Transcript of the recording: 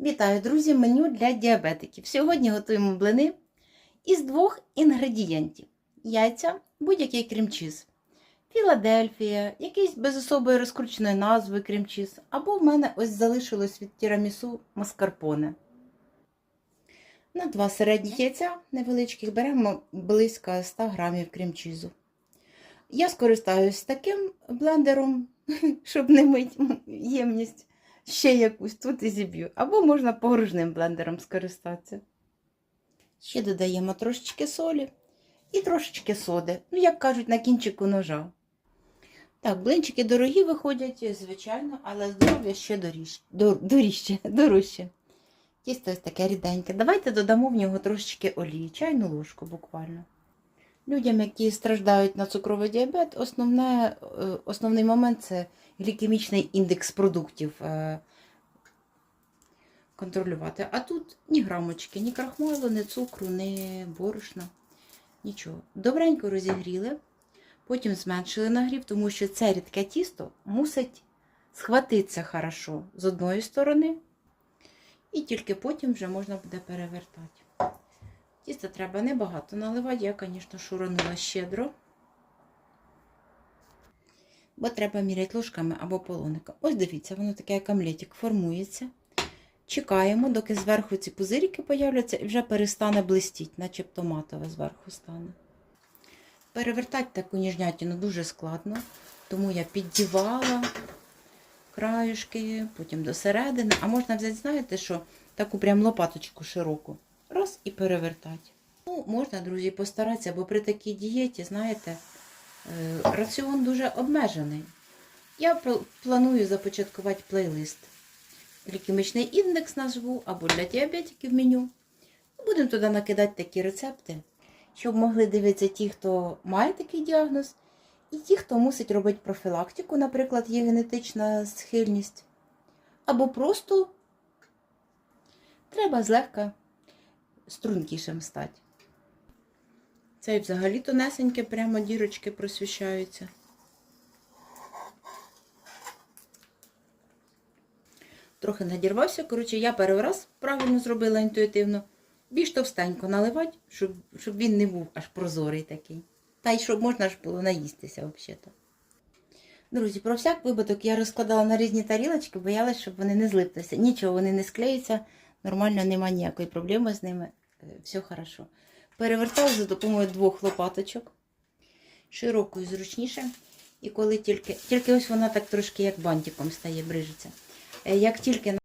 Вітаю, друзі! Меню для діабетиків. Сьогодні готуємо блини із двох інгредієнтів: яйця, будь-який крем-чіз, Філадельфія, якийсь без особої розкрученої назви крем-чіз, або в мене ось залишилось від тірамісу маскарпоне. На два середніх яйця невеличких беремо близько 100 грамів крем-чізу. Я скористаюсь таким блендером, щоб не мить ємність ще якусь тут і зіб'ю. Або можна погружним блендером скористатися. Ще додаємо трошечки солі і трошечки соди. Ну, як кажуть, на кінчику ножа. Так, блинчики дорогі виходять, звичайно, але здоров'я ще доріж... дор... доріжче, дорожче. Тісто ось таке ріденьке. Давайте додамо в нього трошечки олії, чайну ложку буквально. Людям, які страждають на цукровий діабет, основне, е, основний момент це глікемічний індекс продуктів е, контролювати. А тут ні грамочки, ні крахмалу, ні цукру, ні борошна, нічого. Добренько розігріли, потім зменшили нагрів, тому що це рідке тісто мусить схватитися хорошо з одної сторони, і тільки потім вже можна буде перевертати. Тіста треба небагато наливати, я, звісно, шуранула щедро. Бо треба міряти ложками або полоником. Ось дивіться, воно таке як омлетик формується. Чекаємо, доки зверху ці пузирики появляться і вже перестане блистіти, начебто матове зверху стане. Перевертати таку ніжнятину дуже складно, тому я піддівала краюшки, потім до середини. А можна взяти, знаєте, що таку прям лопаточку широку. Раз і перевертати. Ну, можна, друзі, постаратися, бо при такій дієті, знаєте, е, раціон дуже обмежений. Я планую започаткувати плейлист. Глікемічний індекс назву або для діабетиків меню. Будемо туди накидати такі рецепти, щоб могли дивитися ті, хто має такий діагноз, і ті, хто мусить робити профілактику, наприклад, є генетична схильність. Або просто треба злегка стрункішим стати. Це і взагалі тонесеньке, прямо дірочки просвіщаються. Трохи надірвався. Коротше, я перший раз правильно зробила інтуїтивно. Більш товстенько наливати, щоб, щоб він не був аж прозорий такий. Та й щоб можна ж було наїстися взагалі-то. Друзі, про всяк випадок я розкладала на різні тарілочки, боялась, щоб вони не злиплися. Нічого, вони не склеються, нормально, нема ніякої проблеми з ними. Е, Все хорошо. Перевертаю за допомогою двох лопаточок. Широкою зручніше. І коли тільки, тільки ось вона так трошки як бантиком стає, брижиться. Е, Як тільки